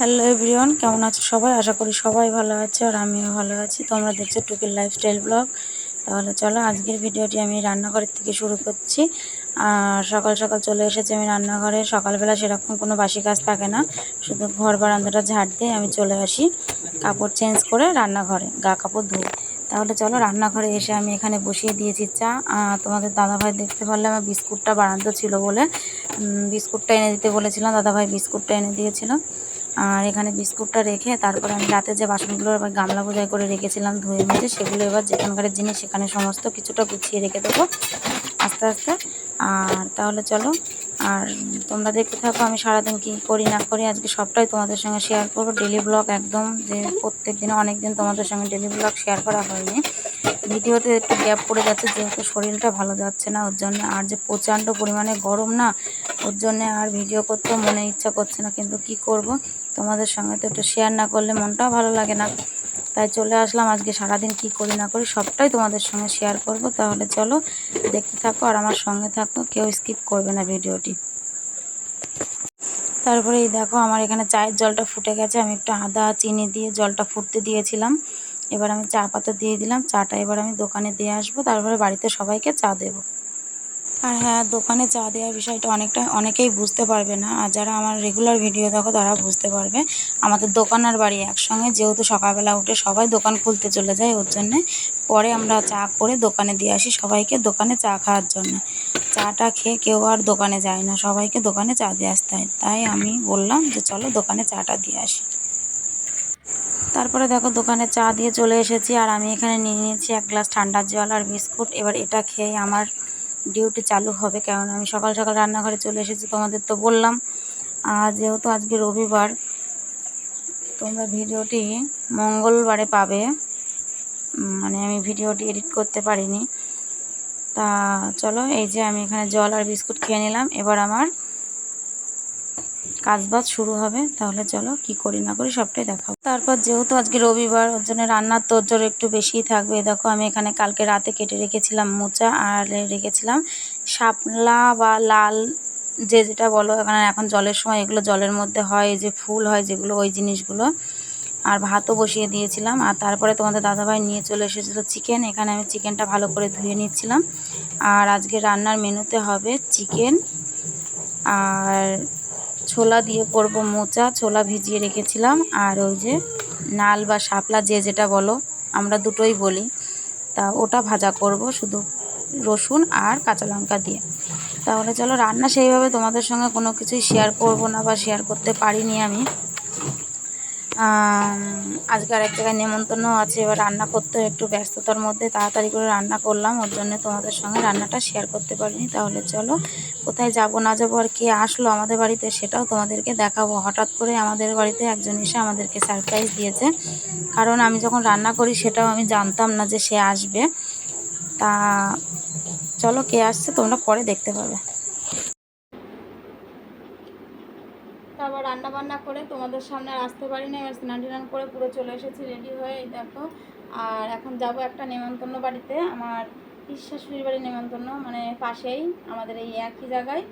Hello everyone, কেমন আছো সবাই? আশা করি সবাই ভালো আছে আর আমিও ভালো আছি। তোমরা দেখছ টুকির লাইফস্টাইল ব্লগ। তাহলে চলো আজকের ভিডিওটি আমি রান্নাঘরের থেকে শুরু করছি। আর সকাল সকাল চলে এসেছি আমি রান্নাঘরে। সকালবেলা সেরকম কোনো বাসি কাজ থাকে না। শুধু ঘর বারান্দাটা ঝাড় দিয়ে আমি চলে আসি কাপড় চেঞ্জ করে রান্নাঘরে, গা কাপড় ধুই তাহলে চলো রান্নাঘরে এসে আমি এখানে বসিয়ে দিয়েছি চা। তোমাদের দাদাভাই দেখতে পারলে আমার বিস্কুটটা বারান্ত ছিল বলে। বিস্কুটটা এনে দিতে বলেছিলাম, দাদাভাই বিস্কুটটা এনে দিয়েছিল। আর এখানে বিস্কুটটা রেখে তারপরে আমি রাতে যে বাসনগুলো আবার গামলা বোঝাই করে রেখেছিলাম ধুয়ে মেজে সেগুলো এবার যেখানকার জিনিস সেখানে সমস্ত কিছুটা গুছিয়ে রেখে দেবো আস্তে আস্তে। আর তাহলে চলো, আর তোমরা দেখতে থাকো, আমি সারাদিন কী করি না করি, আজকে সবটাই তোমাদের সঙ্গে শেয়ার করব। ডেলি ব্লগ একদম যে প্রত্যেক দিনে অনেক দিন তোমাদের সঙ্গে ডেলি ব্লগ শেয়ার করা হয়নি। ভিডিওতে একটু গ্যাপ পড়ে যাচ্ছে, যেহেতু শরীরটা ভালো যাচ্ছে না, ওর জন্য আর যে প্রচণ্ড পরিমাণে গরম না, ওর জন্য আর ভিডিও করতেও মনে ইচ্ছা করছে না, কিন্তু কি করব? তোমাদের সঙ্গে তো একটু শেয়ার না করলে মনটাও ভালো লাগে না। তাই চলে আসলাম, আজকে সারাদিন কি করি না করি সবটাই তোমাদের সঙ্গে শেয়ার করব। তাহলে চলো দেখতে থাকো আর আমার সঙ্গে থাকো, কেউ স্কিপ করবে না ভিডিওটি। তারপরে এই দেখো আমার এখানে চায়ের জলটা ফুটে গেছে, আমি একটু আদা, চিনি দিয়ে জলটা ফুটতে দিয়েছিলাম। এবার আমি চা পাতা দিয়ে দিলাম। চাটা এবার আমি দোকানে দিয়ে আসব। তারপরে বাড়িতে সবাইকে চা দেবো। আর হ্যাঁ দোকানে চা দেওয়ার বিষয়টা অনেকটা, অনেকেই বুঝতে পারবে না। আর যারা আমার রেগুলার ভিডিও দেখো, তারা বুঝতে পারবে। আমাদের দোকান আর বাড়ি একসঙ্গে। যেহেতু সকালবেলা উঠে সবাই দোকান খুলতে চলে যায়, ওর জন্যে। পরে আমরা চা করে দোকানে দিয়ে আসি সবাইকে দোকানে চা খাওয়ার জন্য। চাটা খেয়ে কেউ আর দোকানে যায় না। সবাইকে দোকানে চা দিয়ে আসতে হয়। তাই আমি বললাম যে, চলো দোকানে চাটা দিয়ে আসি। তারপরে দেখো দোকানে চা দিয়ে চলে এসেছি আর আমি এখানে নিয়ে নিয়েছি এক গ্লাস ঠান্ডার জল আর বিস্কুট। এবার এটা খেয়ে আমার ডিউটি চালু হবে কারণ আমি সকাল সকাল রান্নাঘরে চলে এসেছি তোমাদের তো বললাম। আর যেহেতু আজকে রবিবার, তোমরা ভিডিওটি মঙ্গলবারে পাবে। মানে আমি ভিডিওটি এডিট করতে পারিনি। তা চলো, এই যে আমি এখানে জল আর বিস্কুট খেয়ে নিলাম। এবার আমার কাজবাজ শুরু হবে, তাহলে চলো কি করি না করি সবটাই দেখাবো তারপর যেহেতু আজকে রবিবার, ওর জন্য রান্নার তোরজোর একটু বেশিই থাকবে। দেখো, আমি এখানে কালকে রাতে কেটে রেখেছিলাম মোচা আর রেখেছিলাম শাপলা বা লাল যে যেটা বলো, এখানে এখন জলের সময় এগুলো জলের মধ্যে হয় যে ফুল হয় যেগুলো, ওই জিনিসগুলো। আর ভাতও বসিয়ে দিয়েছিলাম। আর তারপরে তোমাদের দাদাভাই নিয়ে চলে এসেছিল চিকেন, এখানে আমি চিকেনটা ভালো করে ধুয়ে নিচ্ছিলাম। আর আজকে রান্নার মেনুতে হবে চিকেন আর ছোলা দিয়ে করব মোচা, ছোলা ভিজিয়ে রেখেছিলাম। আর ওই যে নাল বা শাপলা যে যেটা বলো, আমরা দুটোই বলি। তা ওটা ভাজা করব শুধু রসুন আর কাঁচা লঙ্কা দিয়ে। তাহলে চলো রান্না সেইভাবে তোমাদের সঙ্গে কোনো কিছুই শেয়ার করব না বা শেয়ার করতে পারিনি আমি। আজকে আর এক জায়গায় নেমন্তন্ন আছে, এবার রান্না করতে একটু ব্যস্ততার মধ্যে, তাড়াতাড়ি করে রান্না করলাম, ওর জন্য তোমাদের সঙ্গে রান্নাটা শেয়ার করতে পারিনি, তাহলে চলো, কোথায় যাব, না যাব আর কে আসলো আমাদের বাড়িতে সেটাও তোমাদেরকে দেখাবো। হঠাৎ করে আমাদের বাড়িতে একজন এসে আমাদেরকে সারপ্রাইজ দিয়েছে, কারণ আমি যখন রান্না করি সেটাও আমি জানতাম না যে সে আসবে। তা চলো কে আসছে, তোমরা পরে দেখতে পাবে তারপর রান্না বান্না করে তোমাদের সামনে আসতে পারি না এবার স্নান টান করে পুরো চলে এসেছি, রেডি হয়ে এই দেখো। আর এখন যাব একটা নেমন্তন্ন বাড়িতে, আমার শাশুড়ির বাড়ি নেমন্তন্ন মানে পাশেই, আমাদের এই একই জায়গায়।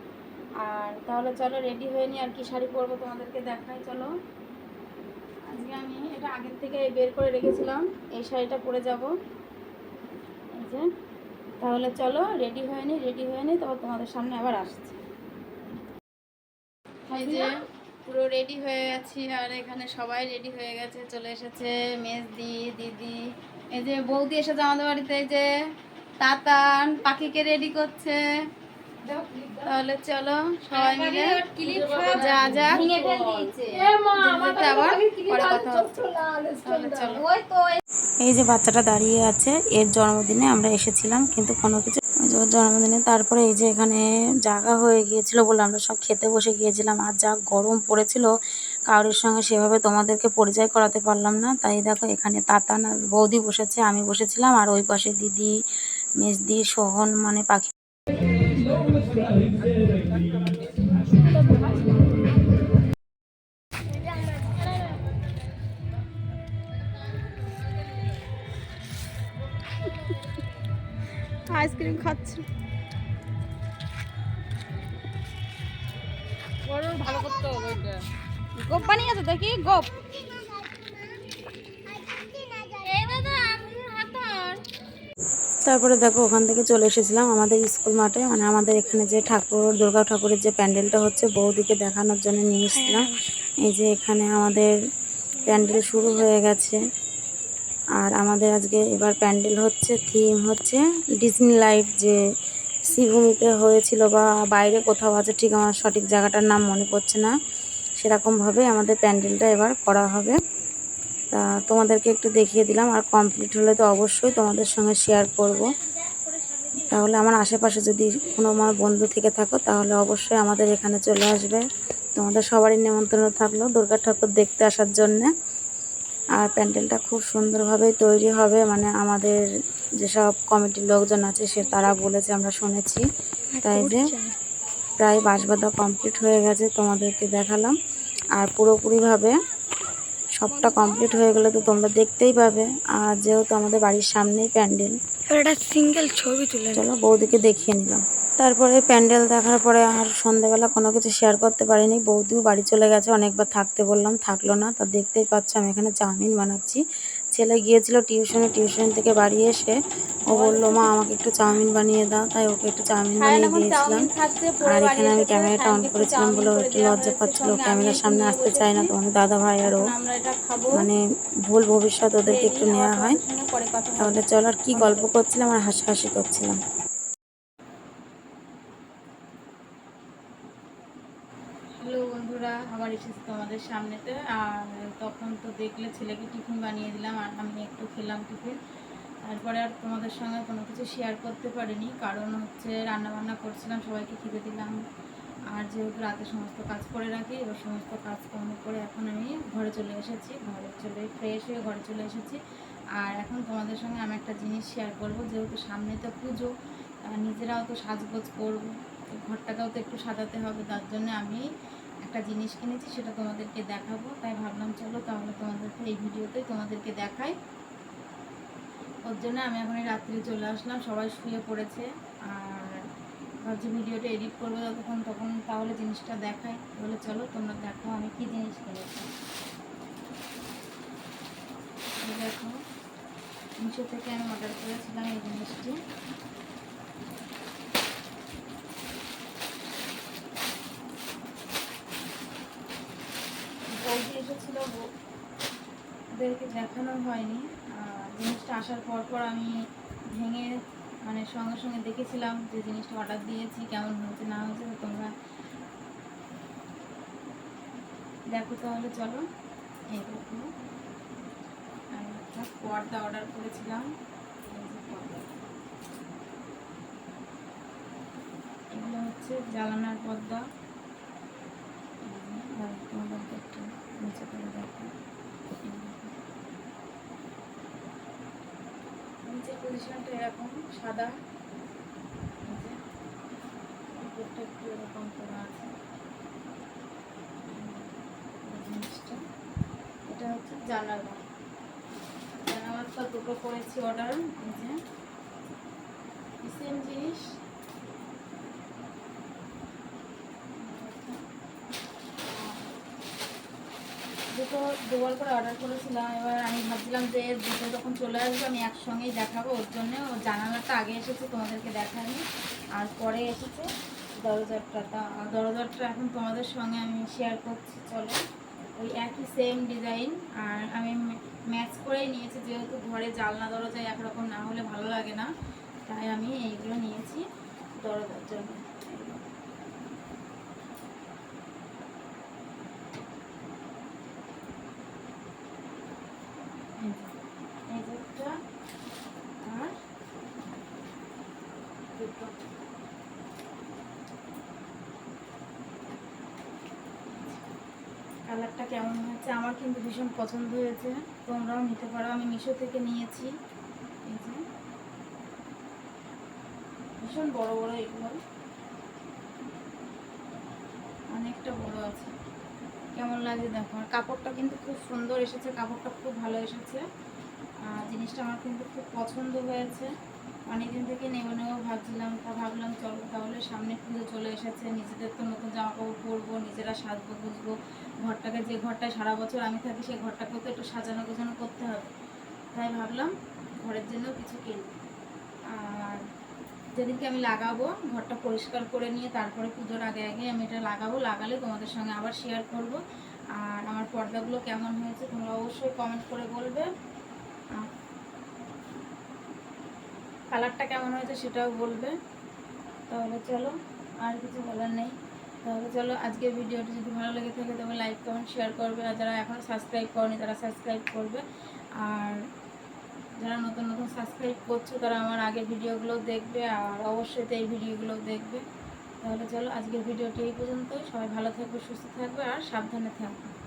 আর তাহলে চলো রেডি হয়ে নিই আর কি শাড়ি পরবো তোমাদেরকে দেখাই, চলো। আজকে আমি এটা আগের থেকে বের করে রেখেছিলাম, এই শাড়িটা পরে যাব। এই যে, তাহলে চলো রেডি হয়ে নিই, রেডি হয়ে নিই, তারপর তোমাদের সামনে আবার আসছি। যে পুরো রেডি হয়ে গেছি আর এখানে সবাই রেডি হয়ে গেছে, চলে এসেছে মেজদি, দিদি। এই যে বৌদি এসেছে আমাদের বাড়িতে, এই যে তাতান পাখিকে রেডি করছে। তাহলে চলো সবাই মিলে যা যা। আবার পরে কথা হচ্ছে এই যে বাচ্চাটা দাঁড়িয়ে আছে, এর জন্মদিনে আমরা এসেছিলাম, কিন্তু কোনো কিছু জন্মদিনে। তারপরে এই যে এখানে জায়গা হয়ে গিয়েছিল বলে আমরা সব খেতে বসে গিয়েছিলাম। আর যা গরম পড়েছিল, কারোর সঙ্গে সেভাবে তোমাদেরকে পরিচয় করাতে পারলাম না। তাই দেখো, এখানে তাতান না, বৌদি বসেছে, আমি বসেছিলাম। আর ওই পাশে দিদি, মেজদি, সোহন মানে পাখি আইসক্রিম খাচ্ছে। বড় ভালো করতে হবে ওইটা গোপ বানিয়েছে দেখি গোপ। তারপরে দেখো ওখান থেকে চলে এসেছিলাম আমাদের স্কুল মাঠে। মানে আমাদের এখানে যে ঠাকুর দুর্গা ঠাকুরের যে প্যান্ডেলটা হচ্ছে বৌদিকে দেখানোর জন্য নিয়ে এসেছিলাম। এই যে এখানে আমাদের প্যান্ডেল শুরু হয়ে গেছে। আমাদের আজকে এবার প্যান্ডেল হচ্ছে থিম হচ্ছে ডিজনি লাইফ যে শ্রীভূমিতে হয়েছিল বা বাইরে কোথাও আছে, ঠিক আমার সঠিক জায়গাটার নাম মনে পড়ছে না। সেরকমভাবে আমাদের প্যান্ডেলটা এবার করা হবে। তা তোমাদেরকে একটু দেখিয়ে দিলাম, আর কমপ্লিট হলে তো অবশ্যই তোমাদের সঙ্গে শেয়ার করব। তাহলে আমার আশেপাশে যদি কোনো আমার বন্ধু থেকে থাকো, তাহলে অবশ্যই আমাদের এখানে চলে আসবে। তোমাদের সবারই নেমন্ত্রণ থাকল দুর্গা ঠাকুর দেখতে আসার জন্যে। আর প্যান্ডেলটা খুব সুন্দরভাবে তৈরি হবে। মানে আমাদের যেসব কমিটির লোকজন আছে সে তারা বলেছে আমরা শুনেছি। তাই যে প্রায় বাঁশবাঁধা কমপ্লিট হয়ে গেছে তোমাদেরকে দেখালাম। আর পুরোপুরিভাবে সবটা কমপ্লিট হয়ে গেলে তো তোমরা দেখতেই পাবে। আর যেহেতু আমাদের বাড়ির সামনেই প্যান্ডেল একটা সিঙ্গেল ছবি তুলে চলো বৌদিকে দেখিয়ে নিলাম। তারপরে প্যান্ডেল দেখার পরে আর সন্ধ্যাবেলা কোনো কিছু শেয়ার করতে পারিনি। বৌদিও বাড়ি চলে গেছে অনেকবার থাকতে বললাম থাকল না। তা দেখতেই পাচ্ছ আমি এখানে চাউমিন বানাচ্ছি। ছেলে গিয়েছিল টিউশনে টিউশন থেকে বাড়ি এসে ও বলল মা আমাকে একটু চাউমিন বানিয়ে দাও। তাই ওকে একটু চাউমিন বানিয়ে দিয়েছিলাম। আর এখানে আমি ক্যামেরাটা অন করেছিলাম বলে একটু লজ্জা পাচ্ছিল। ক্যামেরার সামনে আসতে চায় না তোমাদের দাদা ভাই আর ও মানে ভুল ভবিষ্যৎ ওদেরকে একটু নেওয়া হয়। তাহলে চল আর কী গল্প করছিলাম আর হাসাহাসি করছিলাম হ্যালো বন্ধুরা আবার এসেছি তোমাদের সামনেতে, আর তখন তো দেখলে ছেলেকে টিফিন বানিয়ে দিলাম আর আমি একটু খেলাম টিফিন। তারপরে আর তোমাদের সঙ্গে কোনো কিছু শেয়ার করতে পারিনি, কারণ হচ্ছে রান্না বান্না করছিলাম, সবাইকে খেতে দিলাম। আর যেহেতু রাতে সমস্ত কাজ করে রাখি, এবার সমস্ত কাজকর্ম করে এখন আমি ঘরে চলে এসেছি, ঘরে চলে ফ্রেশ হয়ে ঘরে চলে এসেছি। আর এখন তোমাদের সঙ্গে আমি একটা জিনিস শেয়ার করব, যেহেতু সামনে তো পুজো নিজেরাও তো সাজগোজ করব। ঘরটাকেও তো একটু সাজাতে হবে, তার জন্য আমি একটা জিনিস কিনেছি, সেটা তোমাদেরকে দেখাবো। তাই ভাবলাম, চলো তাহলে তোমাদেরকে এই ভিডিওতে তোমাদেরকে দেখাই। ওর জন্য আমি এখন রাত্রে চলে আসলাম, সবাই শুয়ে পড়েছে। আর ভাবছি ভিডিওটা এডিট করব যতক্ষণ তখন তাহলে জিনিসটা দেখাই। বলে চলো তোমরা দেখো আমি কি জিনিস কিনেছি। দেখো, মিশো থেকে আমি অর্ডার করেছিলাম এই জিনিসটি। বৌদি এসেছিল ওদেরকে দেখানো হয়নি। জিনিসটা আসার পর পর আমি ভেঙে মানে সঙ্গে সঙ্গে দেখেছিলাম যে জিনিসটা অর্ডার দিয়েছি, কেমন হয়েছে, না হয়েছে তোমরা দেখো তাহলে, চলো। এই দেখো। আমি একটা পর্দা অর্ডার করেছিলাম। এগুলো হচ্ছে জ্বালানার পর্দা আর তোমাদেরকে একটু নিচে করে দেখো। নিচের পজিশনটা এরকম, সাদা। উপরটা একটু এরকম করা আছে। জিনিসটা। এটা হচ্ছে জানালা। জানালাটা দুটো করেছি অর্ডার যে সেম জিনিস। দুটো দুবার করে অর্ডার করেছিলাম। এবার আমি ভাবছিলাম যে দুটো যখন চলে আসবে, আমি একসঙ্গেই দেখাবো। ওর জন্য জানালাটা আগে এসেছে, তোমাদেরকে দেখায়নি। আর পরে এসেছে দরজাটা আর দরজাটা এখন তোমাদের সঙ্গে আমি শেয়ার করছি, চলো। ওই একই সেম ডিজাইন আর আমি ম্যাচ করেই নিয়েছি, যেহেতু ঘরে জালনা দরজা একরকম না হলে ভালো লাগে না। তাই আমি এইগুলো নিয়েছি দরজার জন্য এই যে, এই যে একটা আর দুটো কালারটা কেমন হয়েছে? আমার কিন্তু ভীষণ পছন্দ হয়েছে। তোমরাও নিতে পারো। আমি মিশো থেকে নিয়েছি। ভীষণ বড় বড় এগুলো। অনেকটা বড় আছে। কেমন লাগে দেখো। আর কাপড়টা কিন্তু খুব সুন্দর এসেছে। কাপড়টা খুব ভালো এসেছে। আর জিনিসটা আমার কিন্তু খুব পছন্দ হয়েছে। অনেকদিন থেকে নেব নেব ভাবছিলাম, তা ভাবলাম চলো তাহলে সামনে পুজো চলে এসেছে, নিজেদের তো নতুন জামা কাপড় পরবো, নিজেরা সাজবো বুঝব ঘরটাকে যে ঘরটায় সারা বছর আমি থাকি, সেই ঘরটাকেও তো একটু সাজানো গোছানো করতে হবে। তাই ভাবলাম ঘরের জন্য কিছু কিনবো। আর যেদিনকে আমি লাগাবো, ঘরটা পরিষ্কার করে নিয়ে তারপরে পুজোর আগে আগে আমি এটা লাগাবো, লাগালে তোমাদের সঙ্গে আবার শেয়ার করব। আর আমার পর্দাগুলো কেমন হয়েছে তোমরা অবশ্যই কমেন্ট করে বলবে। কালারটা কেমন হয়েছে সেটাও বলবে। তাহলে চলো, আর কিছু বলার নেই। তাহলে চলো, আজকের ভিডিওটি যদি ভালো লেগে থাকে তবে লাইক, কমেন্ট শেয়ার করবে। আর যারা এখনও সাবস্ক্রাইব করনি, তারা সাবস্ক্রাইব করবে। আর যারা নতুন নতুন সাবস্ক্রাইব করছ, তারা আমার আগের ভিডিওগুলো দেখবে। আর অবশ্যই তো এই ভিডিওগুলো দেখবে। তাহলে চলো, আজকের ভিডিওটি এই পর্যন্তই। সবাই ভালো থাকবে, সুস্থ থাকবে, আর সাবধানে থাকবে।